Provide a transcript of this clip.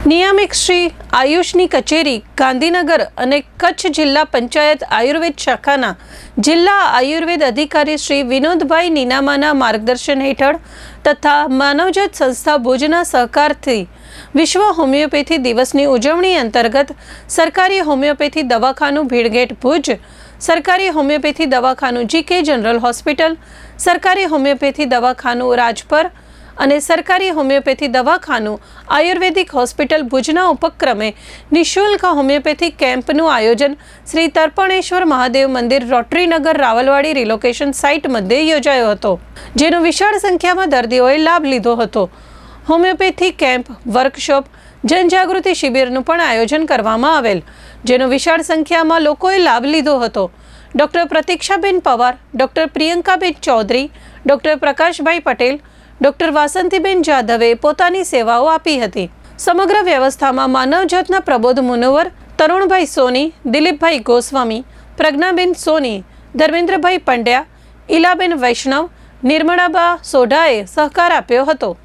નિયામક શ્રી આયુષની કચેરી, ગાંધીનગર અને કચ્છ જિલ્લા પંચાયત આયુર્વેદ શાખાના જિલ્લા આયુર્વેદ અધિકારી શ્રી વિનોદભાઈ નીનામાના માર્ગદર્શન હેઠળ તથા માનવજત સંસ્થા ભુજના સહકારથી વિશ્વ હોમિયોપેથી દિવસની ઉજવણી અંતર્ગત સરકારી હોમિયોપેથી દવાખાનું ભીડગેટ ભુજ, સરકારી હોમિયોપેથી દવાખાનું જીકે જનરલ હોસ્પિટલ, સરકારી હોમિયોપેથી દવાખાનું રાજપર અને સરકારી હોમિયોપેથી દવાખાનું, આયુર્વેદિક હોસ્પિટલ ભુજના ઉપક્રમે નિઃશુલ્ક હોમિયોપેથી કેમ્પનું આયોજન શ્રી તર્પણેશ્વર મહાદેવ મંદિર, રોટરીનગર, રાવલવાડી રિલોકેશન સાઇટ મધ્યે યોજાયો હતો, જેનો વિશાળ સંખ્યામાં દર્દીઓએ લાભ લીધો હતો. હોમિયોપેથી કેમ્પ, વર્કશોપ, જનજાગૃતિ શિબિરનું પણ આયોજન કરવામાં આવેલ, જેનો વિશાળ સંખ્યામાં લોકોએ લાભ લીધો હતો. ડૉક્ટર પ્રતીક્ષાબેન પવાર, ડૉક્ટર પ્રિયંકાબેન ચૌધરી, ડૉક્ટર પ્રકાશભાઈ પટેલ ડૉક્ટર વાસંતીબેન જાધવે પોતાની સેવાઓ આપી હતી. સમગ્ર વ્યવસ્થામાં માનવજાતના પ્રબોધ મુનવર, તરુણભાઈ સોની, દિલીપભાઈ ગોસ્વામી, પ્રજ્ઞાબેન સોની, ધર્મેન્દ્રભાઈ પંડ્યા ઇલાબેન વૈષ્ણવ, નિર્મળાબા સોઢાએ સહકાર આપ્યો હતો.